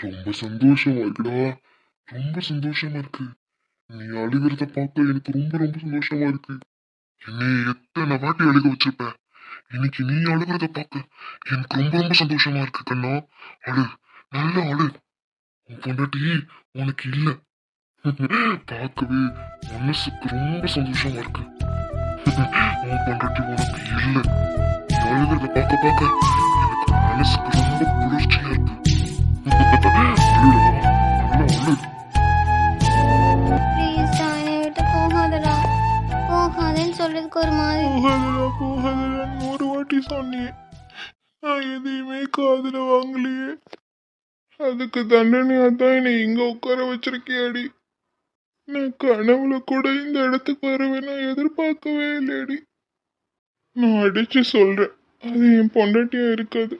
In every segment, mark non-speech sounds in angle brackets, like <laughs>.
ரொம்ப சந்தோஷமா இருக்குடா. ரொம்ப சந்தோஷமா இருக்கு. நீ அழுகிறத பார்க்க எனக்கு ரொம்ப ரொம்ப சந்தோஷமா இருக்கு. என்னை எத்தனை வாட்டி அழுக வச்சிருப்ப. இன்னைக்கு நீ அழுகிறத பார்க்க எனக்கு ரொம்ப ரொம்ப சந்தோஷமா இருக்கு கண்ணா. அழு நல்லா அழு. உன் பொண்டாட்டி உனக்கு இல்ல. <laughs> பார்க்கவே மனசுக்கு ரொம்ப சந்தோஷமா இருக்கு. <laughs> உன் பொண்டாட்டி உனக்கு இல்ல. அழுகிறத பார்க்க பார்க்க எனக்கு மனசுக்கு ரொம்ப குளிர்ச்சியா இருக்கு. சொல்றதுக்கு ஒரு மாதிரி. போகாதடா போகாதடா. நூறு வாட்டி சொன்னியே நான் எதையுமே காதுல வாங்கலையே. அதுக்கு தண்டனையா தான் என்னை இங்க உட்கார வச்சிருக்கியாடி? நான் கனவுல கூட இந்த இடத்துக்கு வருவேன்னு நான் எதிர்பார்க்கவே இல்லடி. நான் அடிச்சு சொல்றேன். அது என் பொண்டாட்டியா இருக்காது.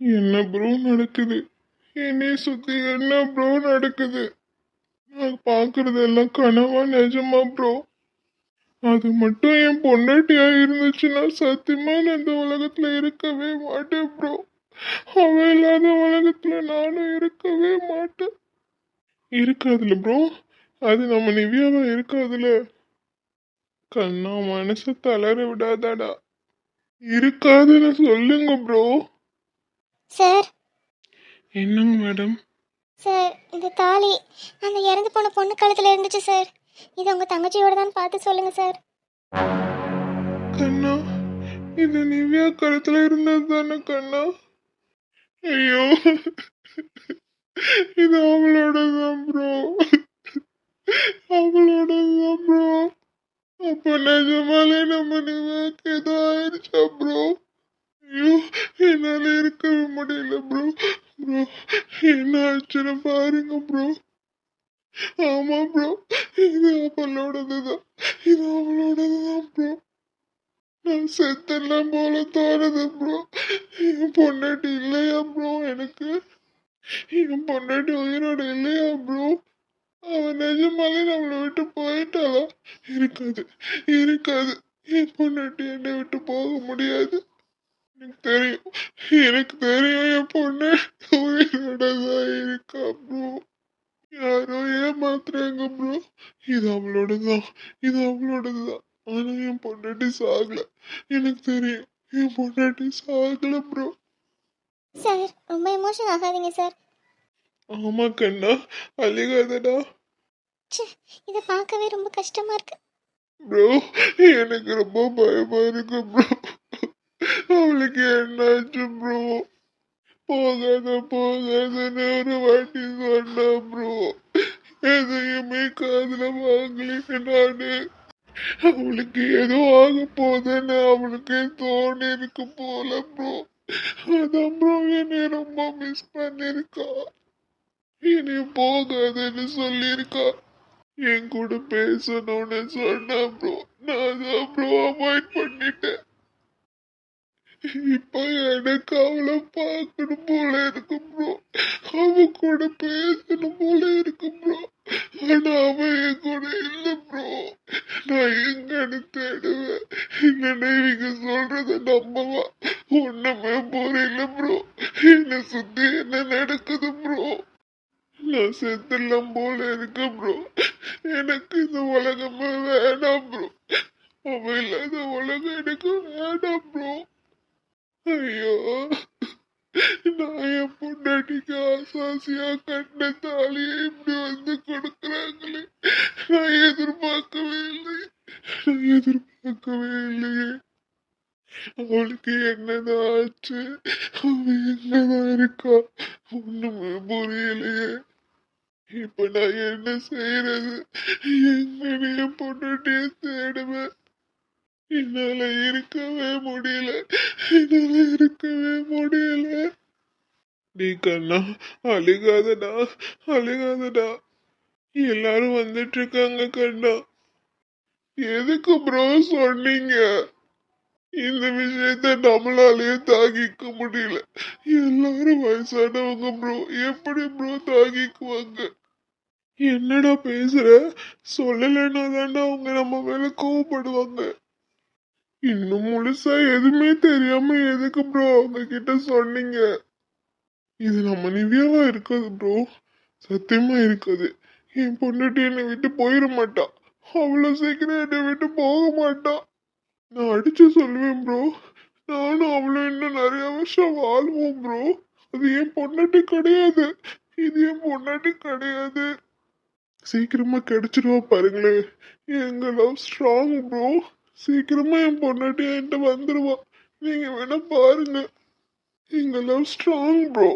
என்ன ப்ரோ நடக்குது? என்னை சுத்தி என்ன ப்ரோ நடக்குது? நான் பாக்குறதெல்லாம் கனவா நிஜமா ப்ரோ அது மட்டும் என் பொண்டாட்டியா இருந்துச்சுன்னா சத்தியமா நான் இந்த உலகத்துல இருக்கவே மாட்டேன் ப்ரோ அவ இல்லாத உலகத்துல நானும் இருக்கவே மாட்டேன். இருக்காதுல ப்ரோ அது நம்ம நிவ்யாவா இருக்காதுல. கண்ணா மனசு தளர விடாதாடா. இருக்காதுன்னு சொல்லுங்க ப்ரோ சார். என்னங்க மேடம் சார் இந்த தாலி. அந்த இறந்து போன பொண்ணு கழுத்துல இருந்துச்சு சார். இது உங்க தங்கச்சியோட தான் பார்த்து சொல்லுங்க சார். கண்ணா இது நிவ்யா கழுத்துல இருந்தது தானே கண்ணா? ஐயோ. இது அவளோடதான் ப்ரோ அவளோட ப்ரோ அப்போ நிஜமாலே நம்ம நிவாக்கு ஏதோ ஆயிடுச்சா ப்ரோ ஐயோ என்னால இருக்கவே முடியல ப்ரோ ப்ரோ என்ன ஆச்சுன்னு பாருங்க ப்ரோ ஆமா ப்ரோ இது அவளோடது தான் இது அவளோடது தான் ப்ரோ நான் செத்தெல்லாம் போல தோணுது ப்ரோ என் பொண்டாட்டி இல்லையா ப்ரோ எனக்கு? என் பொண்டாட்டி உயிரோட இல்லையா ப்ரோ அவன் நிஜமாலே நம்மளை விட்டு போயிட்டாளா? இருக்காது இருக்காது. என் பொண்டாட்டி என்னை விட்டு போக முடியாது. எனக்கு தெரியும் எனக்கு தெரியும் என் பொண்ணு உயிரோட தான் இருக்கா ப்ரோ யாரோ ஏமாத்துறாங்க ப்ரோ இது அவளோடதுதான் இது அவளோடதுதான். ஆனா என் பொண்டாட்டி சாகல. எனக்கு தெரியும் என் பொண்டாட்டி சாகல ப்ரோ சார் ரொம்ப எமோஷன் ஆகாதீங்க சார். ஆமா கண்ணா. அழுகாதடா. ச்சே இதை பார்க்கவே ரொம்ப கஷ்டமா இருக்கு. ப்ரோ எனக்கு ரொம்ப பயமா இருக்கு ப்ரோ. அவளுக்கு என்னாச்சு ப்ரோ? போகாத போகாதன்னு ஒரு வாட்டி சொன்னா ப்ரோ. எதையுமே காதுல வாங்கலைன்னு நானு. அவளுக்கு ஏதோ ஆக போகுதுன்னு அவளுக்கு தோணி இருக்கு போல ப்ரோ. அதான் ப்ரோ என்னை ரொம்ப மிஸ் பண்ணிருக்கா இனி போகாதுன்னு சொல்லியிருக்கா. என் கூட பேசணும்னு சொன்னா ப்ரோ நான் தான் ப்ரோ அவாய்ட் பண்ணிட்டேன். இப்போ எனக்கு அவளை பார்க்கணும் போல இருக்கு ப்ரோ அவ கூட பேசணும் போல இருக்கு ப்ரோ ஆனா அவ என் கூட இல்லை ப்ரோ நான் எங்கன்னு தேடுவேன். இல்லைன்னா சொல்றத நம்பவா? ஒண்ணுமே புரியல ப்ரோ என்ன சுத்தி என்ன நடக்குது ப்ரோ நான் செத்துலாம் போல இருக்கு ப்ரோ எனக்கு இந்த உலகமே வேணாம் ப்ரோ அவன் இல்லாத உலகம் எனக்கு வேணாம் ப்ரோ ஐயோ. நான் என் பொண்டாட்டிக்கு ஆசாசியா கண்ட தாலியை இப்படி வந்து கொடுக்குறாங்களே. நான் எதிர்பார்க்கவே இல்லை. நான் எதிர்பார்க்கவே இல்லையே. அவளுக்கு என்னதான் ஆச்சு? அவ என்னதான் இருக்கா? ஒண்ணுமே புரியலையே. இப்ப நான் என்ன செய்யறது எங்க என் பொண்டாட்டிய தேடுவேன். என்னால இருக்கவே முடியல. என்னால இருக்கவே முடியல. நீ கண்ணா அழுகாதடா அழுகாதடா. எல்லாரும் வந்துட்டு இருக்காங்க கண்ணா. எதுக்கு ப்ரோ சொன்னீங்க? இந்த விஷயத்த நம்மளாலேயே தாங்கிக்க முடியல. எல்லாரும் வயசானவங்க ப்ரோ எப்படி ப்ரோ தாங்கிக்குவாங்க? என்னடா பேசுற? சொல்லலைன்னா தாண்டா அவங்க நம்ம மேல கோவப்படுவாங்க. இன்னும் முழுசா எதுவுமே தெரியாம எதுக்கு ப்ரோ அவங்க கிட்ட சொன்னீங்க? இது நம்ம நிவ்யாவா இருக்காது ப்ரோ சத்தியமா இருக்காது. என் பொண்ணுட்டு என்னை விட்டு போயிட மாட்டா. அவ்வளவு சீக்கிரம் என்னை விட்டு போக மாட்டா. நான் அடிச்சு சொல்லுவேன் ப்ரோ நானும் அவளும் இன்னும் நிறைய வருஷம் வாழ்வோம் ப்ரோ அது என் பொண்டாட்டி கிடையாது. இது என் பொண்டாட்டி கிடையாது. சீக்கிரமா கிடைச்சிருவா பாருங்களேன் எங்க லவ் ஸ்ட்ராங் ப்ரோ சீக்கிரமா என் பொண்டாட்டி என்கிட்ட வந்துருவா. நீங்க வேணா பாருங்க. எங்க லவ் ஸ்ட்ராங் ப்ரோ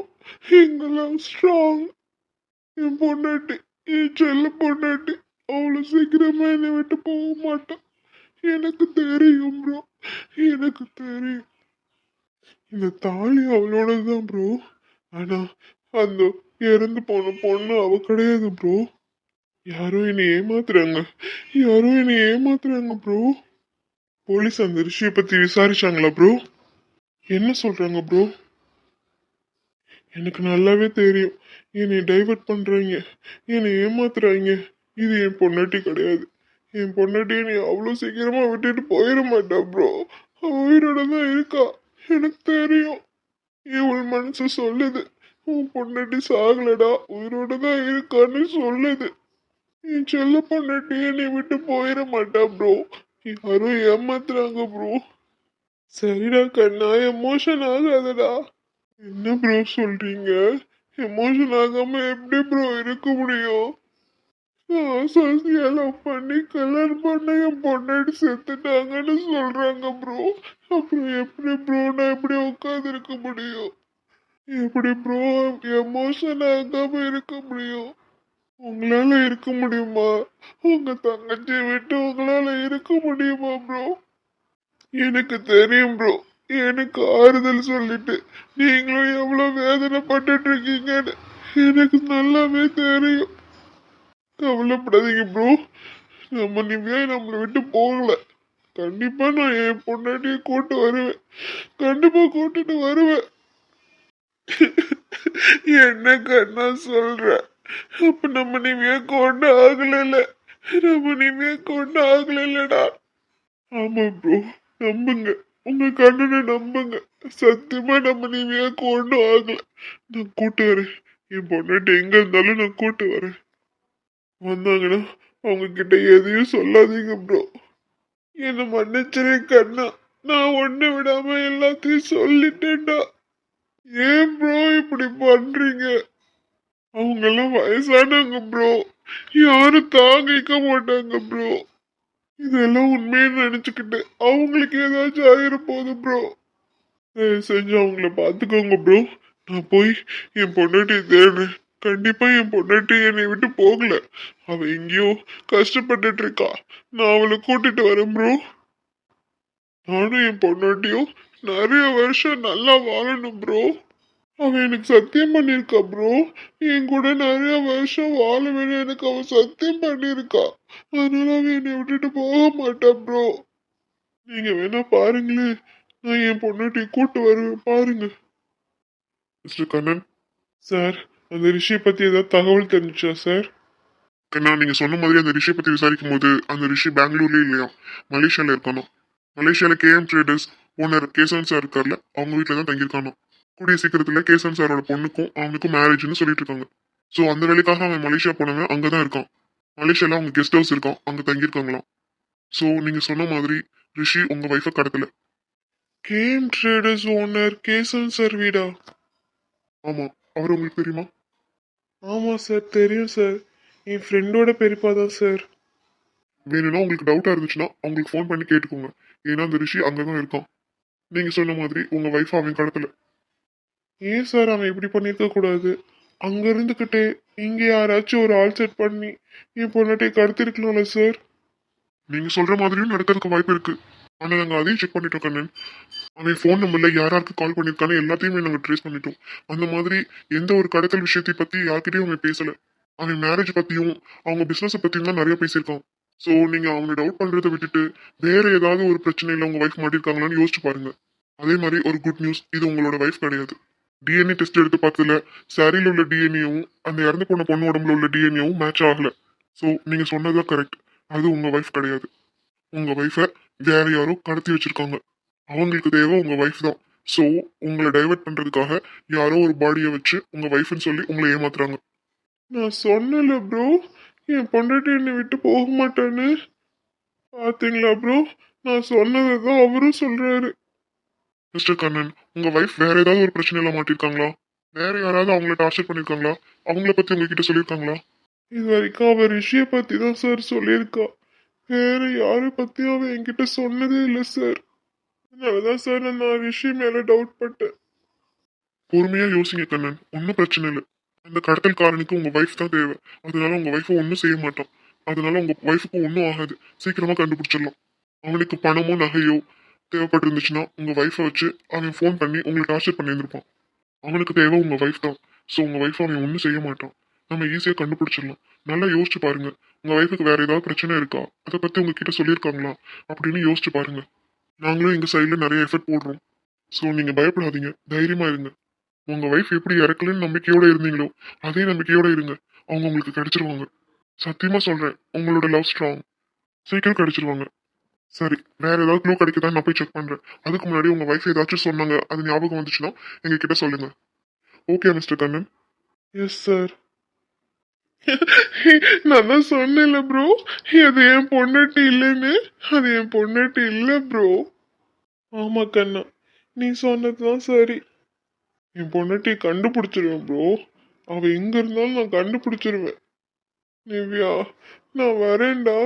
எங்க லவ் ஸ்ட்ராங் என் பொண்டாட்டி என் செல்ல பொண்டாட்டி. அவ்வளோ சீக்கிரமா என்னை விட்டு போக மாட்டேன் எனக்கு தெரியும் ப்ரோ எனக்கு தெரியும். இந்த தாலி அவளோடது தான் ப்ரோ ஆனா அந்த இறந்து போன பொண்ணு அவ கிடையாது ப்ரோ யாரோ என்னை ஏமாத்துறாங்க. யாரோ என்னை ஏமாத்துறாங்க ப்ரோ போலீஸ் அந்த ரிஷியை பத்தி விசாரிச்சாங்களா ப்ரோ என்ன சொல்றாங்க ப்ரோ எனக்கு நல்லாவே தெரியும். என்னை டைவர்ட் பண்றாங்க. என்னை ஏமாத்துறாங்க. இது என் பொண்டாட்டி கிடையாது. என் பொண்டாட்டி நீ அவ்வளோ சீக்கிரமா விட்டுட்டு போயிட மாட்டா ப்ரோ உயிரோட தான் இருக்கா. எனக்கு தெரியும். இவள் மனசு சொல்லுது. உன் பொண்டாட்டி சாகலடா. உயிரோட தான் இருக்கான்னு சொல்லுது. என் செல்ல பொண்டாட்டி நீ விட்டு போயிட மாட்டா ப்ரோ யாரும் ஏமாத்துறாங்க ப்ரோ சரிடா கண்ணா எமோஷன் ஆகாதடா. என்ன ப்ரோ சொல்றீங்க? எமோஷன் ஆகாம எப்படி ப்ரோ இருக்க முடியும்? சோசியல் பண்ணி கல்யாணம் பண்ண என் பொண்ணாடி செத்துட்டாங்கன்னு சொல்றாங்க ப்ரோ அப்புறம் எப்படி ப்ரோ நான் எப்படி உட்காந்து இருக்க முடியும்? எப்படி ப்ரோ எமோஷன் ஆகாம இருக்க முடியும்? உங்களால இருக்க முடியுமா? உங்க தங்கச்சியை விட்டு உங்களால இருக்க முடியுமா ப்ரோ எனக்கு தெரியும் ப்ரோ எனக்கு ஆறுதல் சொல்லிட்டு நீங்களும் எவ்வளவு வேதனைப்பட்டுட்டு இருக்கீங்கன்னு எனக்கு நல்லாவே தெரியும். கவலைப்படாதீங்க ப்ரோ நம்ம நிவ்யா நம்மளை விட்டு போகல. கண்டிப்பா நான் என் பொண்டாட்டியை கூட்டு வருவேன். கண்டிப்பா கூட்டிட்டு வருவேன். என்ன கண்ணா சொல்ற? அப்ப நம்ம நிவ்யா கொண்டு ஆகல நம்ம நிவ்யா கொண்டு ஆகலடா ஆமா ப்ரோ நம்புங்க. உங்க கண்ணனை நம்புங்க. சத்தியமா நம்ம நிவ்யா கொண்டு ஆகல. நான் கூட்டு வரேன். என் பொண்டாட்டி எங்க இருந்தாலும் நான் கூட்டு வரேன். வந்தாங்கன்னா அவங்க கிட்ட எதையும் சொல்லாதீங்க ப்ரோ என்ன மன்னிச்சிரு கண்ணா. நான் ஒன்று விடாம எல்லாத்தையும் சொல்லிட்டேன்டா. ஏன் ப்ரோ இப்படி பண்றீங்க? அவங்கெல்லாம் வயசானவங்க ப்ரோ யாரும் தாங்கிக்க மாட்டாங்க ப்ரோ இதெல்லாம் உண்மைன்னு நினச்சிக்கிட்டு அவங்களுக்கு ஏதாச்சும் ஆயிருப்போது ப்ரோ செஞ்சு அவங்கள பார்த்துக்கோங்க ப்ரோ நான் போய் என் பொண்ணுகிட்டே தேடுறேன். கண்டிப்பா என் பொண்டாட்டி என்னை விட்டு போகல. அவ எங்கேயோ கஷ்டப்பட்டுட்டு இருக்கா. நான் அவளை கூட்டிட்டு வரேன் ப்ரோ நானும் என் பொண்டாட்டியும் நிறைய வருஷம் நல்லா வாழணும் ப்ரோ அவ எனக்கு சத்தியம் பண்ணியிருக்கா ப்ரோ என் கூட நிறைய வருஷம் வாழவேன்னு எனக்கு அவ சத்தியம் பண்ணியிருக்கா. அதனால அவ என்னை விட்டுட்டு போக மாட்டா ப்ரோ நீங்க வேணா பாருங்களேன். நான் என் பொண்டாட்டி கூட்டு வருவேன் பாருங்க. மிஸ்டர் கண்ணன். சார் அந்த ரிஷியை பத்தி ஏதாவது தகவல் தெரிஞ்சுச்சா சார்? கண்ணா நீங்க சொன்ன மாதிரி அந்த ரிஷியை பத்தி விசாரிக்கும் போது அந்த ரிஷி பெங்களூர்லயே இல்லையா? மலேசியால இருக்கானோ? மலேசியால KM traders owner Kesavan sir இருக்கார்ல அவங்க வீட்டில் தான் தங்கியிருக்கானோ? கூடிய சீக்கிரத்துல கேசவன் சாரோட பொண்ணுக்கும் அவனுக்கும் மேரேஜ்னு சொல்லிட்டு இருக்காங்க. ஸோ அந்த வேலைக்காக அவன் மலேசியா போனவன் அங்கே தான் இருக்கான். மலேசியால அவங்க கெஸ்ட் ஹவுஸ் இருக்கான் அங்கே தங்கியிருக்காங்களாம். ஸோ நீங்க சொன்ன மாதிரி ரிஷி உங்க ஒய்ஃபை கடத்தல. KM traders owner Kesavan sir வீடா? ஆமா. அவர் உங்களுக்கு தெரியுமா? ஆமா சார் தெரியும் சார் என் ஃப்ரெண்டோட பெரியப்பா தான் சார் வேணும்னா உங்களுக்கு டவுட்டா இருந்துச்சுன்னா அவங்களுக்கு ஃபோன் பண்ணி கேட்டுக்கோங்க. ஏன்னா அந்த ரிஷி அங்கதான் இருக்கான். நீங்க சொன்ன மாதிரி உங்க ஒய்ஃப் அவன் கடத்தல. ஏன் சார் அவன் இப்படி பண்ணியிருக்க கூடாது. அங்க இருந்துகிட்டே இங்க யாராச்சும் ஒரு ஆள் செட் பண்ணி என் பொண்ணாட்டை கடத்திருக்கலாம்ல சார் நீங்க சொல்ற மாதிரியும் நடக்கிறதுக்கு வாய்ப்பு இருக்கு. ஆனா நாங்க அதையும் செக் பண்ணிட்டோம் கண்ணன் அவன் ஃபோன் நம்பர்ல யார் யாருக்கு கால் பண்ணிருக்கானு எல்லாத்தையுமே நாங்கள் ட்ரேஸ் பண்ணிட்டோம். அந்த மாதிரி எந்த ஒரு கடத்தல் விஷயத்தை பத்தி யார்கிட்டயும் அவன் பேசல. அவன் மேரேஜ் பத்தியும் அவங்க பிசினஸ் பத்தியும் தான் நிறைய பேசியிருக்கான். ஸோ நீங்க அவனை டவுட் பண்றதை விட்டுட்டு வேற ஏதாவது ஒரு பிரச்சனையில உங்க ஒய்ஃப் மாட்டிருக்காங்களான்னு யோசிச்சு பாருங்க. அதே மாதிரி ஒரு குட் நியூஸ் இது உங்களோட ஒய்ஃப் கிடையாது. டிஎன்ஏ டெஸ்ட் எடுத்து பார்த்ததுல சாரியில் உள்ள டிஎன்ஏவும் அந்த இறந்து போன பொண்ணு உடம்புல உள்ள டிஎன்ஏவும் மேட்ச் ஆகல. ஸோ நீங்க சொன்னதுதான் கரெக்ட் அது உங்க ஒய்ஃப் கிடையாது. உங்க ஒய்ஃபை வேற யாரோ கடத்தி வச்சிருக்காங்க. அவங்களுக்கு தேவை உங்க ஒய்ஃப் தான். ஸோ உங்களை டைவர்ட் பண்றதுக்காக யாரோ ஒரு பாடியை வச்சு உங்க ஒய்ஃப்னு சொல்லி உங்களை ஏமாத்துறாங்க. நான் சொன்னல ப்ரோ என் பொண்டாட்டி என்னை விட்டு போக மாட்டேன்னு. பார்த்தீங்களா ப்ரோ நான் சொன்னதை தான் அவரும் சொல்றாரு. மிஸ்டர் கண்ணன் உங்க ஒய்ஃப் வேற ஏதாவது ஒரு பிரச்சனையில மாட்டிருக்காங்களா? வேற யாராவது அவங்கள டார்ச்சர் பண்ணிருக்காங்களா? அவங்கள பத்தி உங்ககிட்ட சொல்லியிருக்காங்களா இது வரைக்கும் அவ ரிஷியை பத்தி தான் சார் சொல்லியிருக்கா. வேற யாரை பற்றியும் அவ என்கிட்ட சொன்னதே இல்லை சார் அதான் சார் நான் ரிஷி மேல டவுட் பட்டேன். பொறுமையா யோசிங்க கண்ணன். ஒன்றும் பிரச்சனை இல்லை. அந்த கடத்தல்காரனுக்கு உங்க ஒய்ஃப் தான் தேவை. அதனால உங்க ஒய்ஃபை ஒன்றும் செய்ய மாட்டான். அதனால உங்க ஒய்ஃபுக்கு ஒன்றும் ஆகாது. சீக்கிரமா கண்டுபிடிச்சிடலாம். அவனுக்கு பணமோ நகையோ தேவைப்பட்டிருந்துச்சுன்னா உங்க ஒய்ஃபை வச்சு அவன் ஃபோன் பண்ணி உங்களை டார்ச்சர் பண்ணியிருந்திருப்பான். அவனுக்கு தேவை உங்க ஒய்ஃப் தான். ஸோ உங்க ஒய்ஃப் அவன் ஒன்றும் செய்ய மாட்டான். நம்ம ஈஸியாக கண்டுபிடிச்சிடலாம். நல்லா யோசிச்சு பாருங்க. உங்க ஒய்ஃபுக்கு வேற ஏதாவது பிரச்சனை இருக்கா? அதை பத்தி உங்ககிட்ட சொல்லியிருக்காங்களா? அப்படின்னு யோசிச்சு பாருங்க. நாங்களும் எங்கள் சைடில் நிறைய எஃபர்ட் போடுறோம். ஸோ நீங்கள் பயப்படாதீங்க. தைரியமாக இருங்க. உங்கள் ஒய்ஃப் எப்படி இறக்கலன்னு நம்பிக்கையோடு இருந்தீங்களோ அதே நம்பிக்கையோடு இருங்க. அவங்க உங்களுக்கு கிடச்சிருவாங்க. சத்தியமாக சொல்கிறேன் உங்களோட லவ் ஸ்ட்ராங் சீக்கிரம் கிடைச்சிருவாங்க. சரி வேறு ஏதாவது க்ளூ கிடைக்குதா நான் போய் செக் பண்ணுறேன் அதுக்கு முன்னாடி உங்கள் ஒய்ஃப் ஏதாச்சும் சொன்னாங்க அது ஞாபகம் வந்துச்சுன்னா எங்க சொல்லுங்கள் okay mister Kannan? Yes sir நான் தான் சொன்னேன்ல ப்ரோ அது என் பொண்டாட்டி இல்லைன்னு. அது என் பொண்டாட்டி இல்லை ப்ரோ ஆமா கண்ணா. நீ சொன்னது தான் சரி. என் பொண்டாட்டியை கண்டுபிடிச்சிருவேன் ப்ரோ அவ எங்க இருந்தாலும் நான் கண்டுபிடிச்சிருவேன். நிவ்யா நான் வரேன்டா.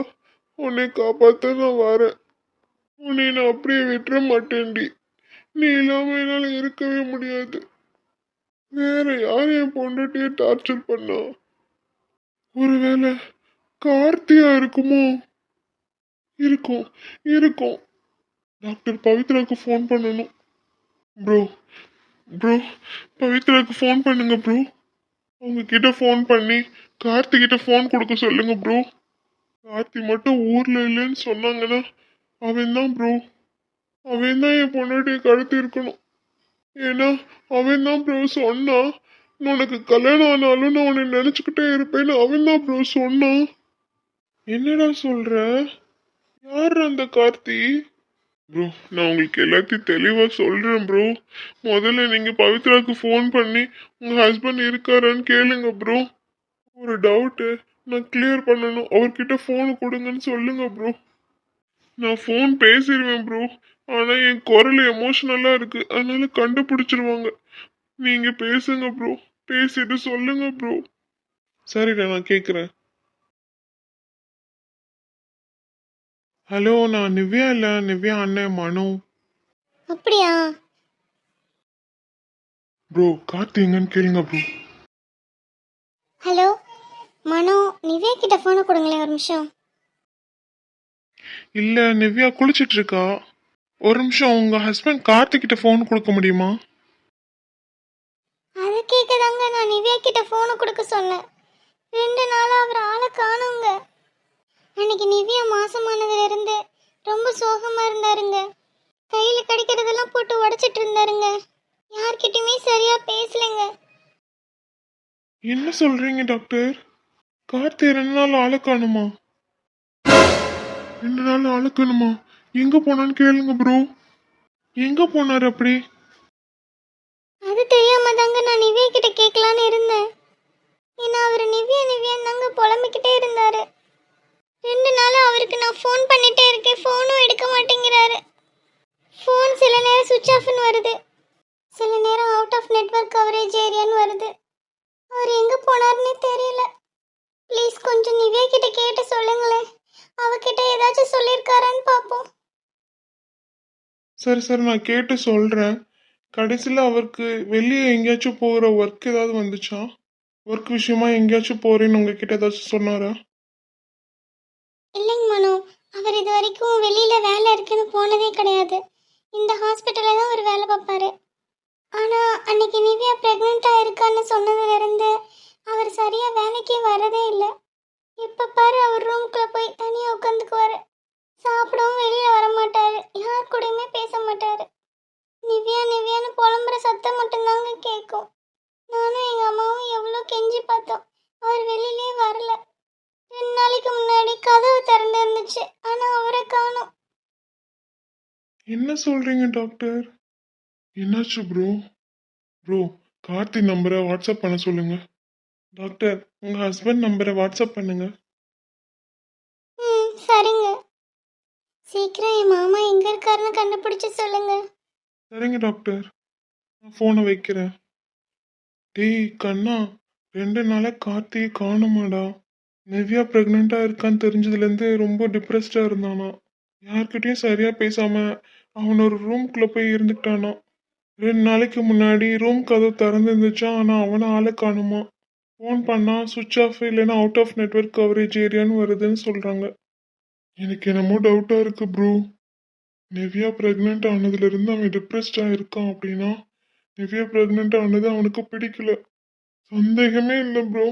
உன்னை காப்பாத்த நான் வரேன். உன்னை நான் அப்படியே விட்டுற மாட்டேன்டி. நீ இல்லாம என்னால் இருக்கவே முடியாது. வேற யார் என் பொண்டாட்டியை டார்ச்சர் பண்ணா? ஒருவேளை கார்த்தியா இருக்குமோ? இருக்கும் இருக்கும். டாக்டர் பவித்ராக்கு ஃபோன் பண்ணணும். ப்ரோ ப்ரோ பவித்ராக்கு ஃபோன் பண்ணுங்க ப்ரோ உங்ககிட்ட ஃபோன் பண்ணி கார்த்திகிட்ட ஃபோன் கொடுக்க சொல்லுங்க ப்ரோ கார்த்தி மட்டும் ஊரில் இல்லைன்னு சொன்னாங்கன்னா அவன் தான் ப்ரோ அவன் தான் என் பொண்டாட்டியை கடத்தி இருக்கணும் ஏன்னா அவன் தான் ப்ரோ சொன்னான் உனக்கு கல்யாணம் ஆனாலும் நான் உன்னை நினச்சிக்கிட்டே இருப்பேன்னு அவன் தான் ப்ரோ சொன்னான். என்னடா சொல்ற? யார் அந்த கார்த்தி? ப்ரோ நான் உங்களுக்கு எல்லாத்தையும் தெளிவாக சொல்கிறேன் ப்ரோ முதல்ல நீங்கள் பவித்ராவுக்கு ஃபோன் பண்ணி உங்கள் ஹஸ்பண்ட் இருக்காரான்னு கேளுங்க ப்ரோ ஒரு டவுட்டு நான் கிளியர் பண்ணணும். அவர்கிட்ட ஃபோனு கொடுங்கன்னு சொல்லுங்க ப்ரோ நான் ஃபோன் பேசிடுவேன் ப்ரோ ஆனால் என் குரல் எமோஷ்னலாக இருக்குது அதனால கண்டுபிடிச்சிருவாங்க. நீங்கள் பேசுங்க ப்ரோ பேசிட்டு சொல்லுங்க ப்ரோ சரிடா நான் கேட்குறேன் ஹலோ நான் நிவ்யா இல்லை நிவ்யா அண்ணன் மனு. அப்படியா? ப்ரோ கார்த்தி எங்கன்னு கேளுங்க ப்ரோ ஹலோ மனோ நிவ்யா கிட்ட ஃபோனை கொடுங்களேன் ஒரு நிமிஷம். இல்லை நிவ்யா குளிச்சிட்டு இருக்கா. ஒரு நிமிஷம் உங்கள் ஹஸ்பண்ட் கார்த்திக் கிட்ட ஃபோன் கொடுக்க முடியுமா அதை கேட்கதாங்க நான் நிவ்யா கிட்ட ஃபோனை கொடுக்க சொன்னேன் ரெண்டு நாளாக அவர் ஆளை காணோங்க. அன்னைக்கு நிவ்யா மாசமானதுலேருந்து ரொம்ப சோகமா இருந்தாருங்க. கையில் கிடைக்கிறதெல்லாம் போட்டு உடைச்சிட்டு இருந்தாருங்க யார்கிட்டயுமே சரியா பேசலைங்க. என்ன சொல்றீங்க டாக்டர் கார்த்தி ரெண்டு நாள் ஆளை காணுமா? ரெண்டு நாள் ஆளை காணுமா? எங்க போனான்னு கேளுங்க ப்ரோ எங்க போனார் அப்படி? தெரியாம தாங்க நான் நிவ்யா கிட்ட கேட்கலான்னு இருந்தேன். ஏன்னா அவர் நிவ்யா நிவ்யான்னு தாங்க புலம்பிக்கிட்டே இருந்தாரு. ரெண்டு நாளும் அவருக்கு நான் ஃபோன் பண்ணிட்டே இருக்கேன். ஃபோனும் எடுக்க மாட்டேங்கிறாரு. ஃபோன் சில நேரம் சுவிட்ச் ஆஃப்னு வருது. சில நேரம் அவுட் ஆஃப் நெட்வொர்க் கவரேஜ் ஏரியான்னு வருது. அவர் எங்கே போனாருன்னே தெரியல. ப்ளீஸ் கொஞ்சம் நிவ்யா கிட்ட கேட்டு சொல்லுங்களேன். அவகிட்ட ஏதாச்சும் சொல்லியிருக்காரான்னு பார்ப்போம் சரி சரி நான் கேட்டு சொல்கிறேன் கடைசியில் அவருக்கு வெளியே எங்கேயாச்சும் போகிற ஒர்க் ஏதாவது வந்துச்சா? ஒர்க் விஷயமா எங்கேயாச்சும் போறேன்னு உங்ககிட்ட ஏதாச்சும் சொன்னாரா? இல்லைங்க மனோ. அவர் இது வரைக்கும் வெளியில வேலை இருக்குன்னு போனதே கிடையாது. இந்த ஹாஸ்பிட்டல்ல தான் அவர் வேலை பார்ப்பாரு. ஆனா அன்னைக்கு நிவ்யா பிரெக்னெண்டா இருக்கான்னு சொன்னதுல இருந்து அவர் சரியா வேலைக்கே வரதே இல்லை. எப்போ பாரு அவர் ரூம்குள்ள போய் தனியா உட்காந்துக்குவாரு. சாப்பிடவும் வெளியே வர மாட்டாரு யார் கூடயுமே பேச மாட்டாரு. நிவ்யா நிவ்யான்னு புலம்புற சத்தம் மட்டும்தாங்க கேட்கும் நானும் எங்கள் அம்மாவும் எவ்வளோ கெஞ்சி பார்த்தோம். அவர் வெளியிலே வரல. ரெண்டு நாளைக்கு முன்னாடி கதவு திறந்து இருந்துச்சு. ஆனால் அவரை காணோம். என்ன சொல்றீங்க டாக்டர்? என்னாச்சு ப்ரோ? ப்ரோ கார்த்தி நம்பரை வாட்ஸ்அப் பண்ண சொல்லுங்க. டாக்டர் உங்க ஹஸ்பண்ட் நம்பரை வாட்ஸ்அப் பண்ணுங்க. ம் சரிங்க. சீக்கிரம் என் மாமா எங்கே இருக்காருன்னு கண்டுபிடிச்சு சொல்லுங்க. சரிங்க டாக்டர் நான் ஃபோனை வைக்கிறேன். டேய் கண்ணா ரெண்டு நாளாக கார்த்தியை காணுமாடா. நிவ்யா ப்ரெக்னெண்ட்டாக இருக்கான்னு தெரிஞ்சதுலேருந்து ரொம்ப டிப்ரெஸ்டாக இருந்தானா. யார்கிட்டயும் சரியாக பேசாமல் அவன் ஒரு ரூம்குள்ளே போய் இருந்துக்கிட்டானா ரெண்டு நாளைக்கு முன்னாடி ரூம் கதவு திறந்துருந்துச்சா ஆனால் அவனை ஆளை காணுமா. ஃபோன் பண்ணால் சுவிட்ச் ஆஃப் இல்லைன்னா அவுட் ஆஃப் நெட்வொர்க் கவரேஜ் ஏரியான்னு வருதுன்னு சொல்கிறாங்க எனக்கு என்னமோ டவுட்டாக இருக்குது ப்ரோ நிவ்யா ப்ரெக்னென்ட் ஆனதுலேருந்து அவன் டிப்ரெஸ்டாக இருக்கான் அப்படின்னா நிவ்யா ப்ரெக்னென்ட் ஆனது அவனுக்கு பிடிக்கல. சந்தேகமே இல்லை ப்ரோ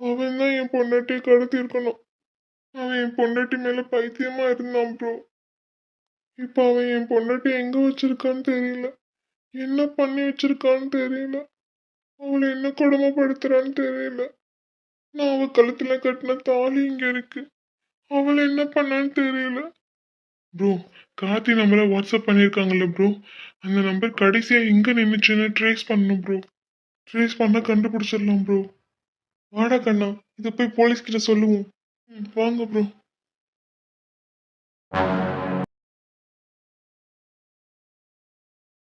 அவன் தான் என் பொண்டாட்டியை கடத்தியிருக்கணும். அவன் என் பொண்டாட்டி மேலே பைத்தியமாக இருந்தான் ப்ரோ இப்போ அவன் என் பொண்டாட்டி எங்கே வச்சிருக்கான்னு தெரியல. என்ன பண்ணி வச்சிருக்கான்னு தெரியல. அவளை என்ன கொடுமைப்படுத்துறான்னு தெரியல. நான் அவள் கழுத்தில் கட்டின தாலி இங்கே இருக்கு. அவளை என்ன பண்ணான்னு தெரியல. ப்ரோ கார்த்தி நம்பரை வாட்ஸ்அப் பண்ணியிருக்காங்கல்ல ப்ரோ அந்த நம்பர் கடைசியாக எங்கே நின்றுச்சுன்னு ட்ரேஸ் பண்ணணும் ப்ரோ ட்ரேஸ் பண்ணால் கண்டுபிடிச்சிடலாம் ப்ரோ வாடா கண்ணா. இதை போய் போலீஸ்கிட்ட சொல்லுவோம். ம் வாங்க ப்ரோ